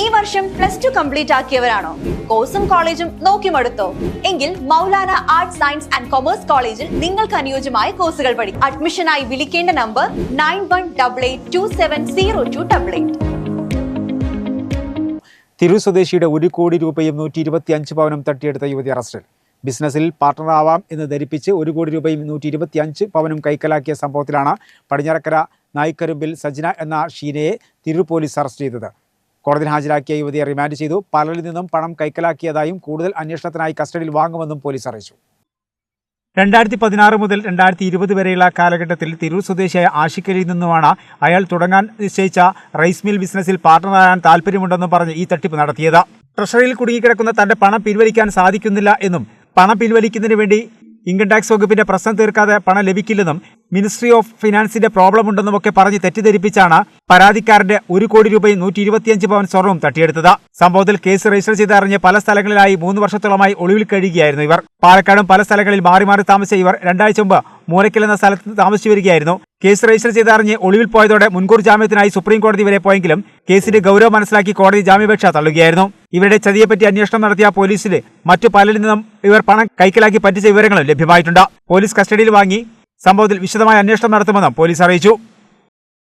ഈ വർഷം plus two complete ആക്കിയവരാണോ? കോഴ്സും കോളേജും നോക്കി മടുത്തോ എങ്കിൽ Maulana arts science and commerce കോളേജിൽ നിങ്ങൾക്ക് അനുയോജ്യമായ കോഴ്സുകൾ പഠിക്കും അഡ്മിഷനായി വിളിക്കേണ്ട number nine one double eight two seven zero two double eight തിരു സ്വദേശിയുടെ ഒരു കോടി രൂപയും നൂറ്റി ഇരുപത്തി അഞ്ച് പവനും തട്ടിയെടുത്ത യുവതി അറസ്റ്റിൽ ബിസിനസ്സിൽ പാർട്ട്ണറാവാം എന്ന് ധരിപ്പിച്ച് ഒരു കോടി രൂപയും നൂറ്റി ഇരുപത്തി അഞ്ച് പവനും കൈക്കലാക്കിയ സംഭവത്തിലാണ് പടിഞ്ഞാറക്കര നായ്ക്കരുമ്പിൽ സജ്ന എന്ന ഷീനയെ തിരു പോലീസ് അറസ്റ്റ് ചെയ്തത്. കോടതിയിൽ ഹാജരാക്കിയ യുവതിയെ റിമാൻഡ് ചെയ്തു. പലരിൽ നിന്നും പണം കൈക്കലാക്കിയതായും കൂടുതൽ അന്വേഷണത്തിനായി കസ്റ്റഡിയിൽ വാങ്ങുമെന്നും പോലീസ് അറിയിച്ചു. രണ്ടായിരത്തി പതിനാറ് മുതൽ രണ്ടായിരത്തി ഇരുപത് വരെയുള്ള കാലഘട്ടത്തിൽ തിരൂർ സ്വദേശിയായ ആഷിക്കലിൽ നിന്നുമാണ് അയാൾ തുടങ്ങാൻ നിശ്ചയിച്ച റൈസ് മിൽ ബിസിനസ്സിൽ പാർട്ട്ണറാകാൻ താല്പര്യമുണ്ടെന്നും പറഞ്ഞ് ഈ തട്ടിപ്പ് നടത്തിയത്. ട്രഷറിയിൽ കുടുങ്ങിക്കിടക്കുന്ന തന്റെ പണം പിൻവലിക്കാൻ സാധിക്കുന്നില്ല എന്നും പണം പിൻവലിക്കുന്നതിന് വേണ്ടി ഇൻകം ടാക്സ് വകുപ്പിന്റെ പ്രശ്നം തീർക്കാതെ പണം ലഭിക്കില്ലെന്നും മിനിസ്ട്രി ഓഫ് ഫിനാൻസിന്റെ പ്രോബ്ലം ഉണ്ടെന്നും ഒക്കെ പറഞ്ഞ് തെറ്റിദ്ധരിപ്പിച്ചാണ് പരാതിക്കാരന്റെ ഒരു കോടി രൂപയും നൂറ്റി ഇരുപത്തിയഞ്ച് പവൻ സ്വർണവും തട്ടിയെടുത്തത്. സംഭവത്തിൽ കേസ് രജിസ്റ്റർ ചെയ്തറിഞ്ഞ് പല സ്ഥലങ്ങളിലായി മൂന്ന് വർഷത്തോളമായി ഒളിവിൽ കഴിയുകയായിരുന്നു ഇവർ. പാലക്കാടും പല സ്ഥലങ്ങളിൽ മാറി മാറി താമസിച്ച ഇവർ രണ്ടാഴ്ച മുമ്പ് മൂലക്കൽ എന്ന സ്ഥലത്ത് താമസിച്ചു വരികയായിരുന്നു. കേസ് രജിസ്റ്റർ ചെയ്തറിഞ്ഞ് ഒളിവിൽ പോയതോടെ മുൻകൂർ ജാമ്യത്തിനായി സുപ്രീം കോടതി വരെ പോയെങ്കിലും കേസിന്റെ ഗൗരവം മനസ്സിലാക്കി കോടതി ജാമ്യാപേക്ഷ തള്ളുകയായിരുന്നു. ഇവരുടെ ചതിയെപ്പറ്റി അന്വേഷണം നടത്തിയ പോലീസിന് മറ്റു പലരിൽ നിന്നും ഇവർ പണം കൈക്കലാക്കി പറ്റിച്ച വിവരങ്ങളും ലഭ്യമായിട്ടുണ്ട്. പോലീസ് കസ്റ്റഡിയിൽ വാങ്ങി സംഭവത്തിൽ വിശദമായ അന്വേഷണം നടത്തുമെന്നും പോലീസ് അറിയിച്ചു